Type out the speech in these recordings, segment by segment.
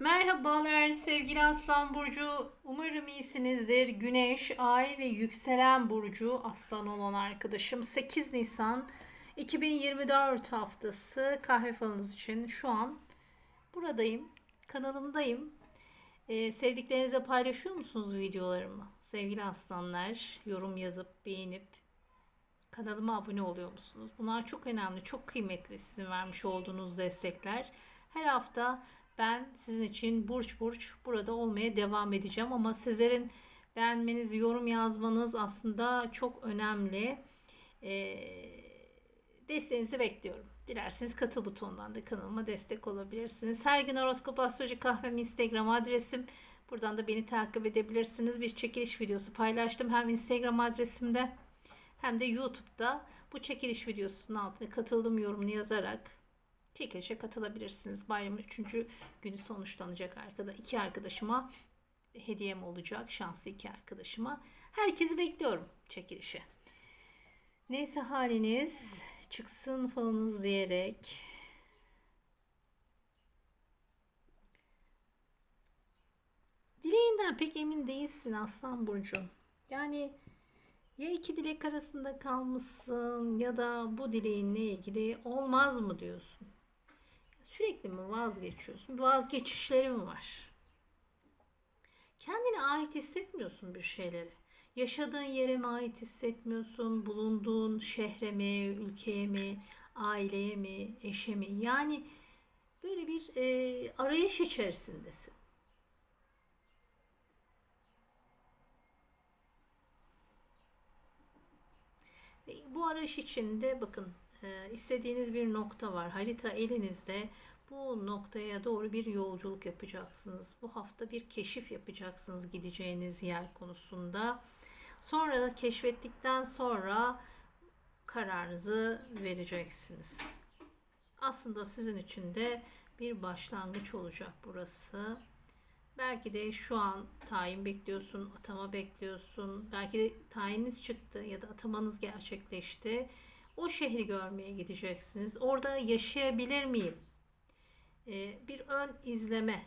Merhabalar sevgili Aslan Burcu. Umarım iyisinizdir. Güneş, Ay ve yükselen Burcu Aslan olan arkadaşım 8 Nisan 2024 haftası kahve falınız için şu an buradayım. Kanalımdayım. Ee, sevdiklerinize paylaşıyor musunuz videolarımı? Sevgili aslanlar yorum yazıp beğenip kanalıma abone oluyor musunuz? Bunlar çok önemli, çok kıymetli sizin vermiş olduğunuz destekler. Her hafta ben sizin için burç burç burada olmaya devam edeceğim ama sizlerin beğenmeniz, yorum yazmanız aslında çok önemli. Ee, desteğinizi bekliyorum. Dilerseniz katıl butonundan da kanalıma destek olabilirsiniz. Her gün horoskop astroloji kahvem Instagram adresim. Buradan da beni takip edebilirsiniz. Bir çekiliş videosu paylaştım hem Instagram adresimde hem de YouTube'da bu çekiliş videosunun altına katıldım yorumunu yazarak çekilişe katılabilirsiniz. Bayramın 3. günü sonuçlanacak arkada. iki arkadaşıma hediyem olacak. Şanslı iki arkadaşıma. Herkesi bekliyorum çekilişe. Neyse haliniz çıksın falanız diyerek Dileğinden pek emin değilsin Aslan Burcu. Yani ya iki dilek arasında kalmışsın ya da bu dileğinle ilgili olmaz mı diyorsun. Sürekli mi vazgeçiyorsun? Bir vazgeçişleri mi var? Kendine ait hissetmiyorsun bir şeylere. Yaşadığın yere mi ait hissetmiyorsun? Bulunduğun şehre mi, ülkeye mi, aileye mi, eşe mi? Yani böyle bir e, arayış içerisindesin. Bu arayış içinde bakın e, istediğiniz bir nokta var. Harita elinizde. Bu noktaya doğru bir yolculuk yapacaksınız. Bu hafta bir keşif yapacaksınız gideceğiniz yer konusunda. Sonra keşfettikten sonra kararınızı vereceksiniz. Aslında sizin için de bir başlangıç olacak burası. Belki de şu an tayin bekliyorsun, atama bekliyorsun. Belki de tayininiz çıktı ya da atamanız gerçekleşti. O şehri görmeye gideceksiniz. Orada yaşayabilir miyim? Ee, bir ön izleme,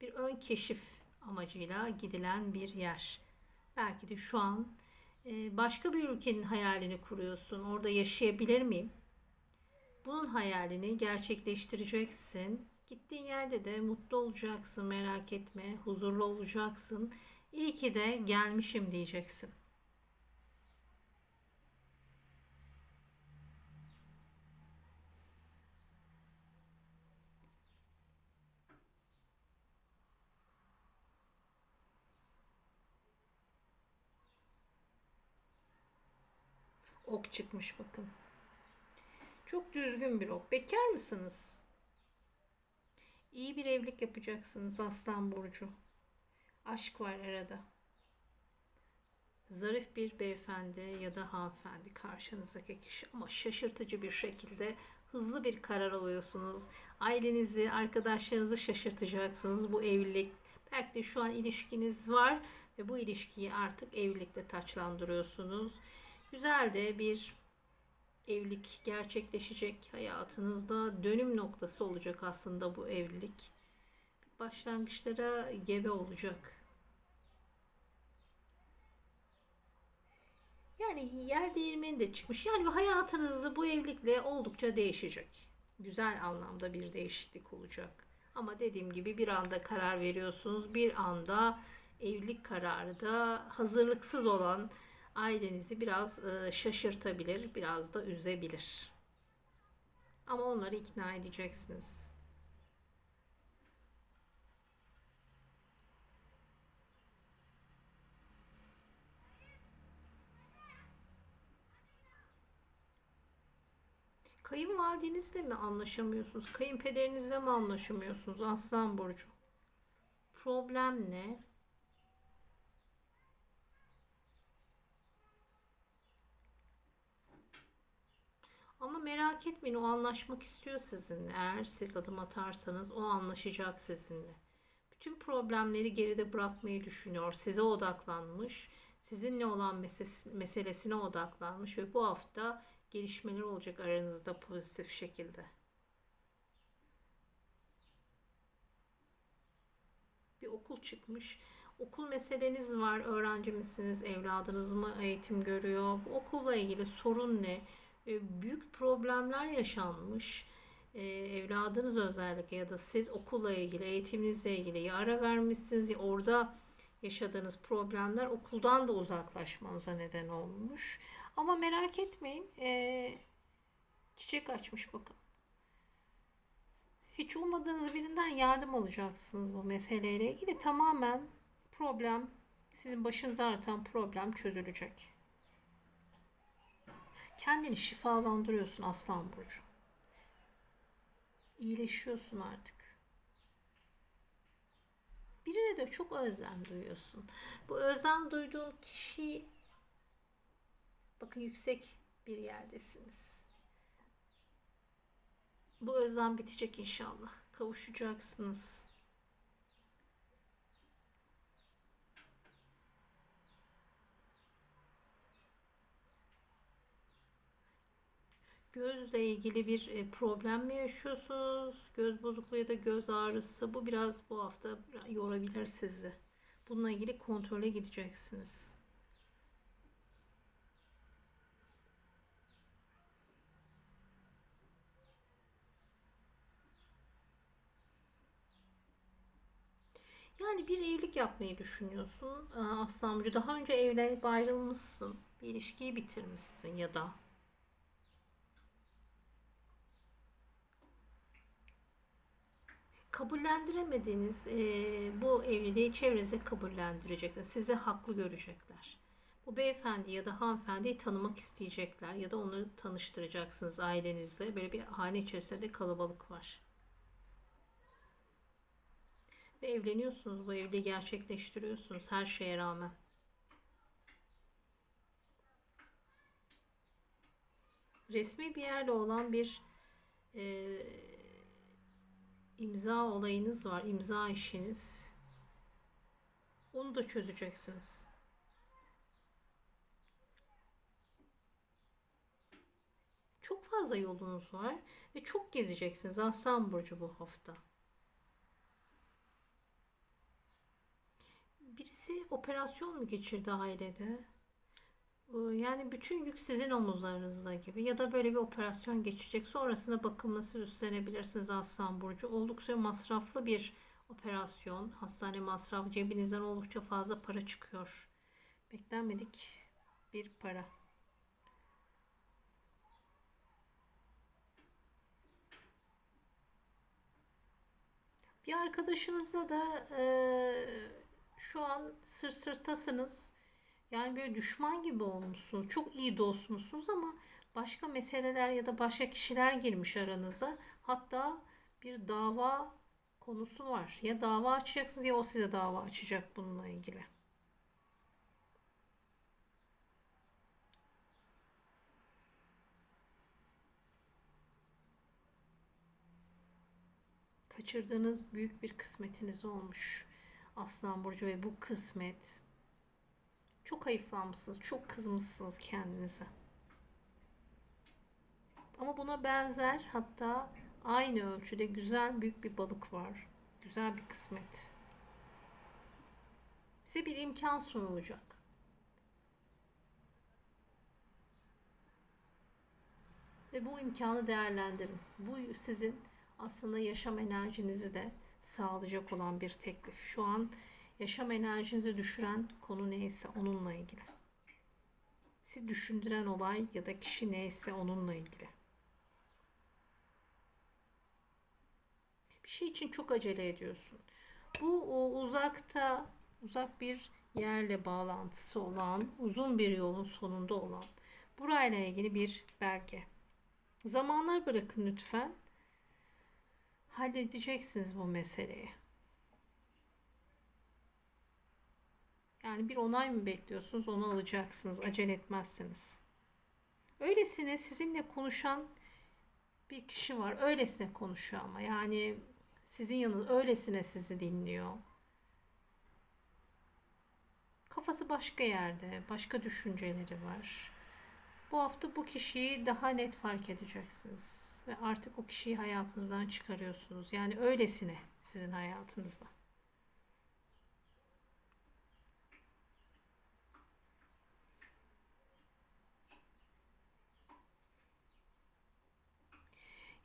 bir ön keşif amacıyla gidilen bir yer. Belki de şu an e, başka bir ülkenin hayalini kuruyorsun. Orada yaşayabilir miyim? Bunun hayalini gerçekleştireceksin. Gittiğin yerde de mutlu olacaksın, merak etme, huzurlu olacaksın. İyi ki de gelmişim diyeceksin. Ok çıkmış bakın. Çok düzgün bir ok. Bekar mısınız? İyi bir evlilik yapacaksınız Aslan Burcu. Aşk var arada. Zarif bir beyefendi ya da hanımefendi karşınızdaki kişi ama şaşırtıcı bir şekilde hızlı bir karar alıyorsunuz. Ailenizi, arkadaşlarınızı şaşırtacaksınız bu evlilik. Belki de şu an ilişkiniz var ve bu ilişkiyi artık evlilikle taçlandırıyorsunuz. Güzel de bir evlilik gerçekleşecek hayatınızda dönüm noktası olacak aslında bu evlilik. Başlangıçlara gebe olacak. Yani yer değirmeni de çıkmış. Yani hayatınızda bu evlilikle oldukça değişecek. Güzel anlamda bir değişiklik olacak. Ama dediğim gibi bir anda karar veriyorsunuz. Bir anda evlilik kararı da hazırlıksız olan ailenizi biraz e, şaşırtabilir, biraz da üzebilir. Ama onları ikna edeceksiniz. Kayınvalidenizle mi anlaşamıyorsunuz? Kayınpederinizle mi anlaşamıyorsunuz? Aslan Burcu. Problem ne? Ama merak etmeyin o anlaşmak istiyor sizinle. Eğer siz adım atarsanız o anlaşacak sizinle. Bütün problemleri geride bırakmayı düşünüyor. Size odaklanmış. Sizinle olan meselesine odaklanmış ve bu hafta gelişmeler olacak aranızda pozitif şekilde. bir okul çıkmış. Okul meseleniz var. Öğrenci misiniz? Evladınız mı eğitim görüyor? Bu okulla ilgili sorun ne? E, büyük problemler yaşanmış. E, evladınız özellikle ya da siz okulla ilgili, eğitiminizle ilgili ya ara vermişsiniz ya orada yaşadığınız problemler okuldan da uzaklaşmanıza neden olmuş. Ama merak etmeyin. E, çiçek açmış bakın. Hiç ummadığınız birinden yardım alacaksınız bu meseleyle ilgili. Tamamen problem, sizin başınıza artan problem çözülecek. Kendini şifalandırıyorsun Aslan Burcu. İyileşiyorsun artık. Birine de çok özlem duyuyorsun. Bu özlem duyduğun kişi bakın yüksek bir yerdesiniz. Bu özlem bitecek inşallah. Kavuşacaksınız. Gözle ilgili bir e, problem mi yaşıyorsunuz? Göz bozukluğu ya da göz ağrısı. Bu biraz bu hafta yorabilir sizi. Bununla ilgili kontrole gideceksiniz. Yani bir evlilik yapmayı düşünüyorsun Aslan. Daha önce evlenip ayrılmışsın. Bir ilişkiyi bitirmişsin ya da kabullendiremediğiniz e, bu evliliği çevrenizde kabullendireceksiniz. Sizi haklı görecekler. Bu beyefendi ya da hanımefendiyi tanımak isteyecekler ya da onları tanıştıracaksınız ailenizle. Böyle bir hane içerisinde kalabalık var. Ve evleniyorsunuz. Bu evliliği gerçekleştiriyorsunuz her şeye rağmen. Resmi bir yerle olan bir e, imza olayınız var. imza işiniz. Onu da çözeceksiniz. Çok fazla yolunuz var ve çok gezeceksiniz Aslan Burcu bu hafta. Birisi operasyon mu geçirdi ailede? Yani bütün yük sizin omuzlarınızda gibi ya da böyle bir operasyon geçecek. Sonrasında bakımla siz üstlenebilirsiniz Aslan Burcu. Oldukça masraflı bir operasyon. Hastane masrafı cebinizden oldukça fazla para çıkıyor. Beklenmedik bir para. Bir arkadaşınızla da eee, şu an sırt sırtasınız. Yani böyle düşman gibi olmuşsunuz. Çok iyi dostmuşsunuz ama başka meseleler ya da başka kişiler girmiş aranıza. Hatta bir dava konusu var. Ya dava açacaksınız ya o size dava açacak bununla ilgili. Kaçırdığınız büyük bir kısmetiniz olmuş. Aslan Burcu ve bu kısmet çok hayıflanmışsınız, çok kızmışsınız kendinize. Ama buna benzer hatta aynı ölçüde güzel büyük bir balık var. Güzel bir kısmet. Size bir imkan sunulacak. Ve bu imkanı değerlendirin. Bu sizin aslında yaşam enerjinizi de sağlayacak olan bir teklif. Şu an yaşam enerjinizi düşüren konu neyse onunla ilgili. Sizi düşündüren olay ya da kişi neyse onunla ilgili. Bir şey için çok acele ediyorsun. Bu uzakta, uzak bir yerle bağlantısı olan, uzun bir yolun sonunda olan burayla ilgili bir belge. Zamanlar bırakın lütfen. Halledeceksiniz bu meseleyi. Yani bir onay mı bekliyorsunuz? Onu alacaksınız. Acele etmezsiniz. Öylesine sizinle konuşan bir kişi var. Öylesine konuşuyor ama. Yani sizin yanınızda öylesine sizi dinliyor. Kafası başka yerde, başka düşünceleri var. Bu hafta bu kişiyi daha net fark edeceksiniz ve artık o kişiyi hayatınızdan çıkarıyorsunuz. Yani öylesine sizin hayatınızda.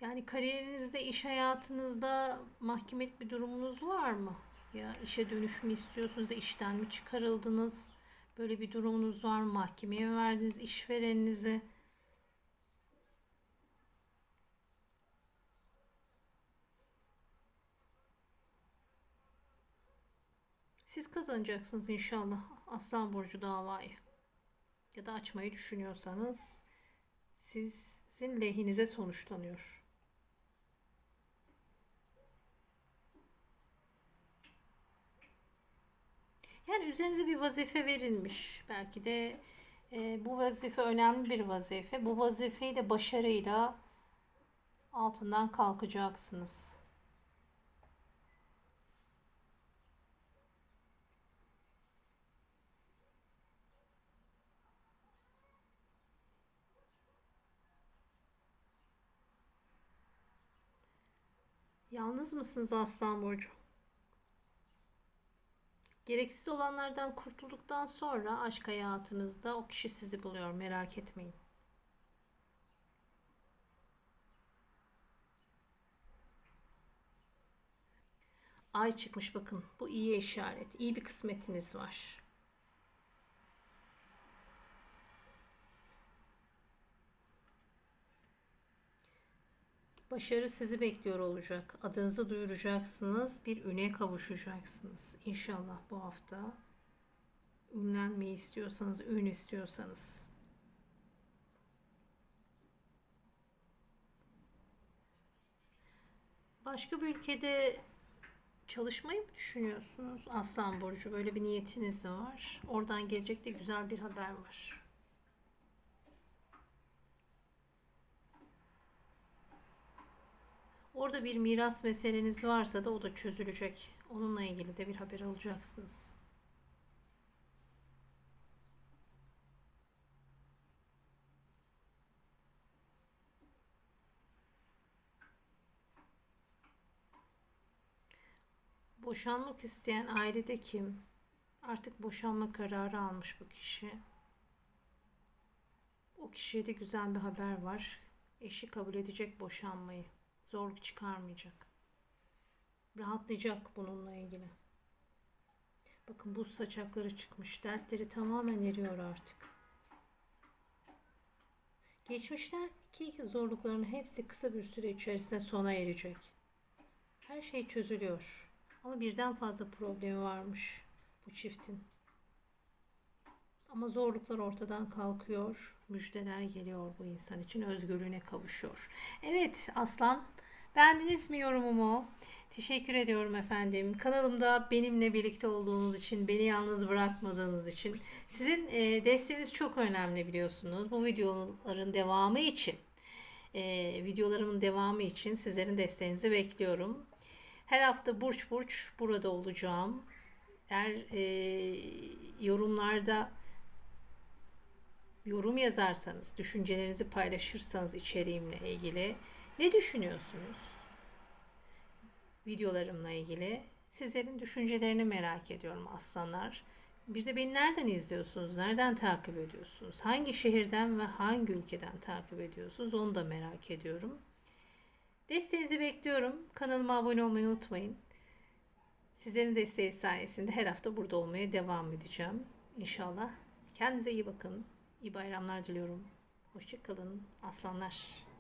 Yani kariyerinizde, iş hayatınızda mahkemelik bir durumunuz var mı? Ya işe dönüş mü istiyorsunuz da işten mi çıkarıldınız? Böyle bir durumunuz var mı? Mahkemeye mi verdiniz işvereninizi? Siz kazanacaksınız inşallah Aslan Burcu davayı. Ya da açmayı düşünüyorsanız siz, sizin lehinize sonuçlanıyor. Yani üzerinize bir vazife verilmiş. Belki de e, bu vazife önemli bir vazife. Bu vazifeyi de başarıyla altından kalkacaksınız. Yalnız mısınız Aslan Burcu? Gereksiz olanlardan kurtulduktan sonra aşk hayatınızda o kişi sizi buluyor merak etmeyin. Ay çıkmış bakın. Bu iyi işaret. İyi bir kısmetiniz var. Başarı sizi bekliyor olacak. Adınızı duyuracaksınız. Bir üne kavuşacaksınız. İnşallah bu hafta. Ünlenmeyi istiyorsanız, ün istiyorsanız. Başka bir ülkede çalışmayı mı düşünüyorsunuz? Aslan Burcu böyle bir niyetiniz de var. Oradan gelecek de güzel bir haber var. Orada bir miras meseleniz varsa da o da çözülecek. Onunla ilgili de bir haber alacaksınız. Boşanmak isteyen ailede kim? Artık boşanma kararı almış bu kişi. O kişiye de güzel bir haber var. Eşi kabul edecek boşanmayı. Zorluk çıkarmayacak. Rahatlayacak bununla ilgili. Bakın buz saçakları çıkmış. Dertleri tamamen eriyor artık. Geçmişteki zorlukların hepsi kısa bir süre içerisinde sona erecek. Her şey çözülüyor. Ama birden fazla problemi varmış bu çiftin. Ama zorluklar ortadan kalkıyor. Müjdeler geliyor bu insan için. Özgürlüğüne kavuşuyor. Evet Aslan beğendiniz mi yorumumu? Teşekkür ediyorum efendim. Kanalımda benimle birlikte olduğunuz için, beni yalnız bırakmadığınız için. Sizin e, desteğiniz çok önemli biliyorsunuz. Bu videoların devamı için, e, videolarımın devamı için sizlerin desteğinizi bekliyorum. Her hafta burç burç burada olacağım. Eğer e, yorumlarda yorum yazarsanız, düşüncelerinizi paylaşırsanız içeriğimle ilgili ne düşünüyorsunuz? Videolarımla ilgili sizlerin düşüncelerini merak ediyorum aslanlar. Bir de beni nereden izliyorsunuz? Nereden takip ediyorsunuz? Hangi şehirden ve hangi ülkeden takip ediyorsunuz? Onu da merak ediyorum. Desteğinizi bekliyorum. Kanalıma abone olmayı unutmayın. Sizlerin desteği sayesinde her hafta burada olmaya devam edeceğim. İnşallah. Kendinize iyi bakın. İyi bayramlar diliyorum. Hoşçakalın aslanlar.